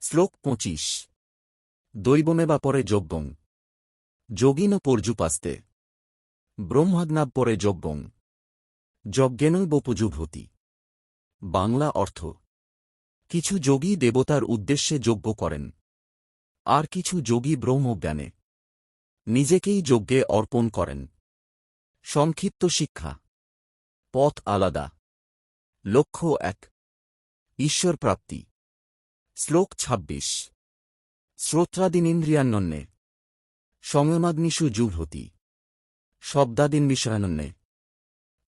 শ্লোক পঁচিশ। দৈবমেবা পরে যজ্ঞং। যোগিন পর্যুপাস্তে। ব্রহ্মাগ্নাব পরে যজ্ঞং। যজ্ঞেনই বপুজুভূতি বাংলা অর্থ, কিছু যোগী দেবতার উদ্দেশ্যে যজ্ঞ করেন। আর কিছু যোগী ব্রহ্মজ্ঞানে। নিজেকেই যজ্ঞে অর্পণ করেন। সংক্ষিপ্ত শিক্ষা, পথ আলাদা। লক্ষ্য এক, ঈশ্বর প্রাপ্তি। শ্লোক ছাব্বিশ। শ্রোত্রাদিনীন্দ্রিয়ান্নন্যে সংয়মাগ্নিষু জুভ্রতি শব্দাদিন বিষয়ানন্যে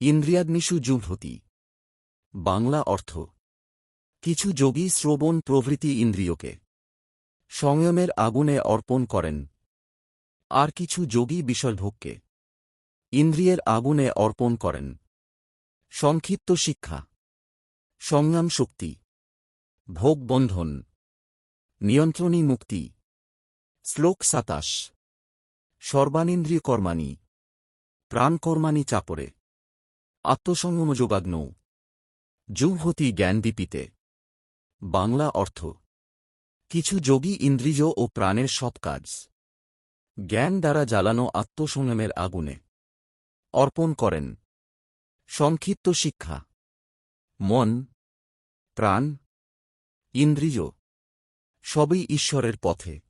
ইন্দ্রিয়াগ্নিষু জুভ্রতি বাংলা অর্থ, কিছু যোগী শ্রবণ প্রভৃতি ইন্দ্রিয়কে। সংযমের আগুনে অর্পণ করেন। আর কিছু যোগী বিষয়ভোগকে। ইন্দ্রিয়ের আগুনে অর্পণ করেন। সংক্ষিপ্ত শিক্ষা। সংযম শক্তি। ভোগ বন্ধন, নিয়ন্ত্রণী মুক্তি, শ্লোক সাতাশ, সর্বানিন্দ্রিয় কর্মাণি, প্রাণকর্মাণি চাপরে, আত্মসংযম যোগাগ্ন জুহতি জ্ঞানদীপিতে বাংলা অর্থ, কিছু যোগী ইন্দ্রিজ ও প্রাণের সব কাজ, জ্ঞান দ্বারা জ্বালানো আত্মসংযমের আগুনে, অর্পণ করেন, সংক্ষিপ্ত শিক্ষা, মন, প্রাণ ইন্দ্রিয়। সবই ঈশ্বরের পথে।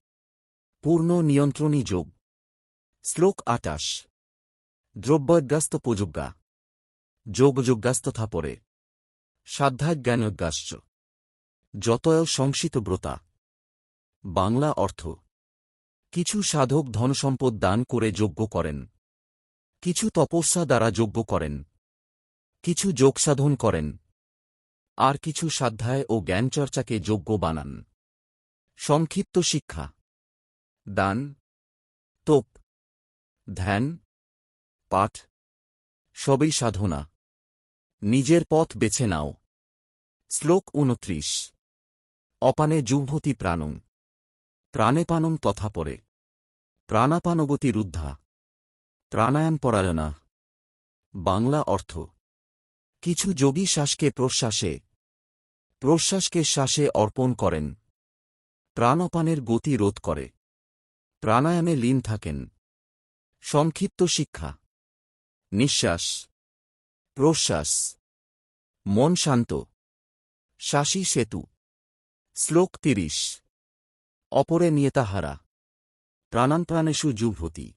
পূর্ণ নিয়ন্ত্রণী যোগ। শ্লোক আটাশ। দ্রব্যজ্ঞাস্ত প্রযোজ্ঞা যোগযোগ্যাস্তথা পরে সাধ্যাজ্ঞানজ্ঞাশ্চ যতয় সংসিত ব্রতা। বাংলা অর্থ। কিছু সাধক ধনসম্পদ দান করে যজ্ঞ করেন। কিছু তপস্যা দ্বারা যজ্ঞ করেন। কিছু যোগসাধন করেন। আর কিছু সাধ্যায় ও জ্ঞানচর্চাকে যোগ্য বানান। সংক্ষিপ্ত শিক্ষা। দান। তোপ। ধ্যান। পাঠ। সবই সাধনা। নিজের পথ বেছে নাও। শ্লোক উনত্রিশ অপানে জুহ্বতি প্রাণং। প্রাণেপানং তথা পরে। প্রাণাপানগতি রুদ্ধা। প্রাণায়াম পরায়ণা। বাংলা অর্থ। কিছু যোগী শ্বাসকে প্রশ্বাসে প্রশ্বাসকে শ্বাসে অর্পণ করেন। প্রাণপানের গতি রোধ করে। প্রাণায়ামে লীন থাকেন। সংক্ষিপ্ত শিক্ষা। নিঃশ্বাস। প্রশ্বাস। মন শান্ত। শাসী সেতু। শ্লোক তিরিশ। অপরে নিয়েতাহারা। প্রাণান্প্রাণেষু জুভূতি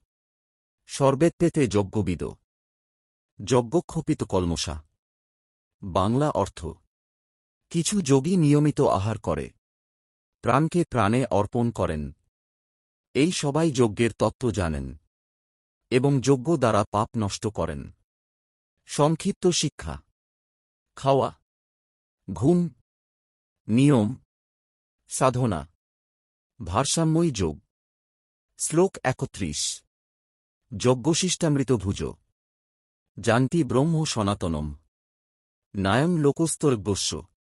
সর্বেত্তেতে যজ্ঞবিদ। যজ্ঞক্ষপিত কলমসা বাংলা অর্থ কিছু যোগী নিয়মিত আহার করে। প্রাণকে প্রাণে অর্পণ করেন। এই সবাই যজ্ঞের তত্ত্ব জানেন এবং যজ্ঞ দ্বারা পাপ নষ্ট করেন। সংক্ষিপ্ত শিক্ষা। খাওয়া। ঘুম। নিয়ম। সাধনা। ভারসাম্যই যোগ। শ্লোক একত্রিশ। যজ্ঞশিষ্টামৃত ভুজ। জান্তি ব্রহ্ম সনাতনম। নায়ং লোকস্তর্বস্য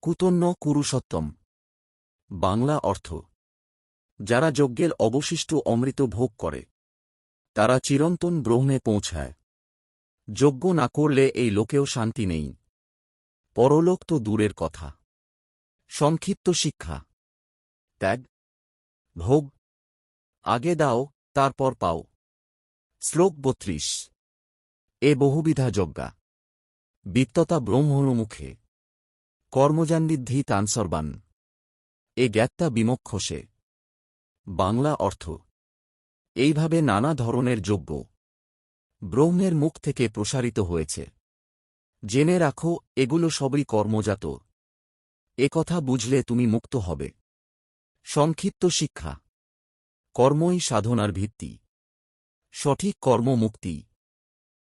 কুতন্য কুরুসত্তম বাংলা অর্থ, যারা যজ্ঞের অবশিষ্ট অমৃত ভোগ করে, তারা চিরন্তন ব্রহ্মে পৌঁছায়। যজ্ঞ না করলে এই লোকেও শান্তি নেই। পরলোক তো দূরের কথা। সংক্ষিপ্ত শিক্ষা। ত্যাগ। ভোগ। আগে দাও, তারপর পাও। শ্লোক বত্রিশ। এ বহুবিধা যজ্ঞা। বিত্ততা ব্রহ্মণমুখে কর্মজান্বিদ্ধি তানসর্বান। এ জ্ঞাত্তা বিমক্ষসে। বাংলা অর্থ। এইভাবে নানা ধরনের যজ্ঞ। ব্রহ্মের মুখ থেকে প্রসারিত হয়েছে। জেনে রাখো, এগুলো সবই কর্মজাত। এ কথা বুঝলে তুমি মুক্ত হবে। সংক্ষিপ্ত শিক্ষা। কর্মই সাধনার ভিত্তি। সঠিক কর্ম মুক্তি